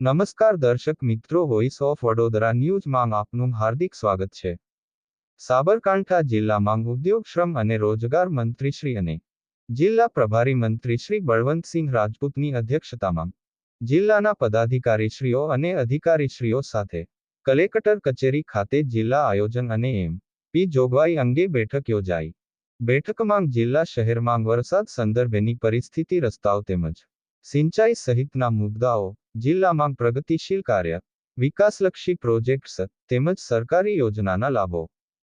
નમસ્કાર દર્શક મિત્રો વોઇસ ઓફ વડોદરા ન્યૂઝમાં આપનું હાર્દિક સ્વાગત છે. સાબરકાંઠા જિલ્લામાં ઉદ્યોગ શ્રમ અને રોજગાર મંત્રીશ્રી અને જિલ્લા પ્રભારી મંત્રી શ્રી બળવંતસિંહ રાજપૂતની અધ્યક્ષતામાં જિલ્લાના પદાધિકારીશ્રીઓ અને અધિકારીશ્રીઓ સાથે કલેક્ટર કચેરી ખાતે જિલ્લા આયોજન અને એમ પી જોગવાઈ અંગે બેઠક યોજાઈ. બેઠકમાં જિલ્લા શહેરમાં વરસાદ સંદર્ભેની પરિસ્થિતિ, રસ્તાઓ તેમજ સિંચાઈ સહિતના મુદ્દાઓ જિલ્લામાં પ્રગતિશીલ કાર્ય, વિકાસલક્ષી પ્રોજેક્ટ્સ, તેમજ સરકારી યોજનાના લાભો.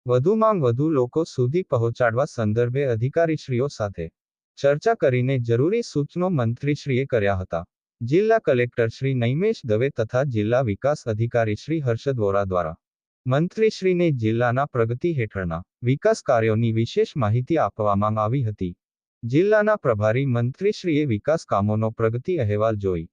વધુમાં વધુ લોકો સુધી પહોંચાડવા સંદર્ભે અધિકારીશ્રીઓ સાથે ચર્ચા કરીને જરૂરી સૂચનો મંત્રીશ્રીએ કર્યા હતા. જિલ્લા કલેક્ટર શ્રી નૈમેશ દવે તથા જિલ્લા વિકાસ અધિકારી શ્રી હર્ષદ વોરા દ્વારા મંત્રીશ્રીને જિલ્લાના પ્રગતિ હેઠળના વિકાસ કાર્યોની વિશેષ માહિતી આપવામાં આવી હતી. જિલ્લાના પ્રભારી મંત્રીશ્રીએ વિકાસ કામોનો પ્રગતિ અહેવાલ જોઈ.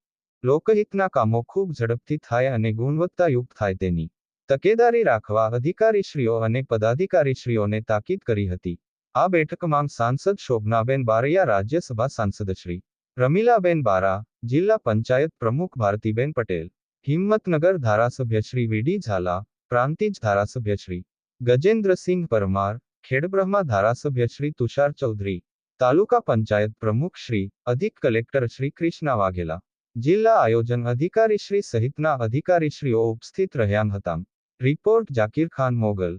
લોકહિતના કામો ખૂબ ઝડપથી થાય અને ગુણવત્તાયુક્ત થાય તેની તકેદારી રાખવા અધિકારીશ્રીઓ અને પદાધિકારીશ્રીઓને તાકીદ કરી હતી. આ બેઠકમાં સાંસદ શોભનાબેન બારૈયા, રાજ્યસભા સાંસદશ્રી રમીલાબેન બારા, જિલ્લા પંચાયત પ્રમુખ ભારતીબેન પટેલ, હિંમતનગર ધારાસભ્યશ્રી વીડી ઝાલા, પ્રાંતિજ ધારાસભ્યશ્રી ગજેન્દ્રસિંહ પરમાર, ખેડબ્રહ્મા ધારાસભ્યશ્રી તુષાર ચૌધરી, તાલુકા પંચાયત પ્રમુખ શ્રી અધિક કલેક્ટર શ્રી કૃષ્ણા વાઘેલા જિલ્લા આયોજન અધિકારીશ્રી સહિતના અધિકારીશ્રીઓ ઉપસ્થિત રહ્યા હતા. રિપોર્ટ જાકીર ખાન મોગલ.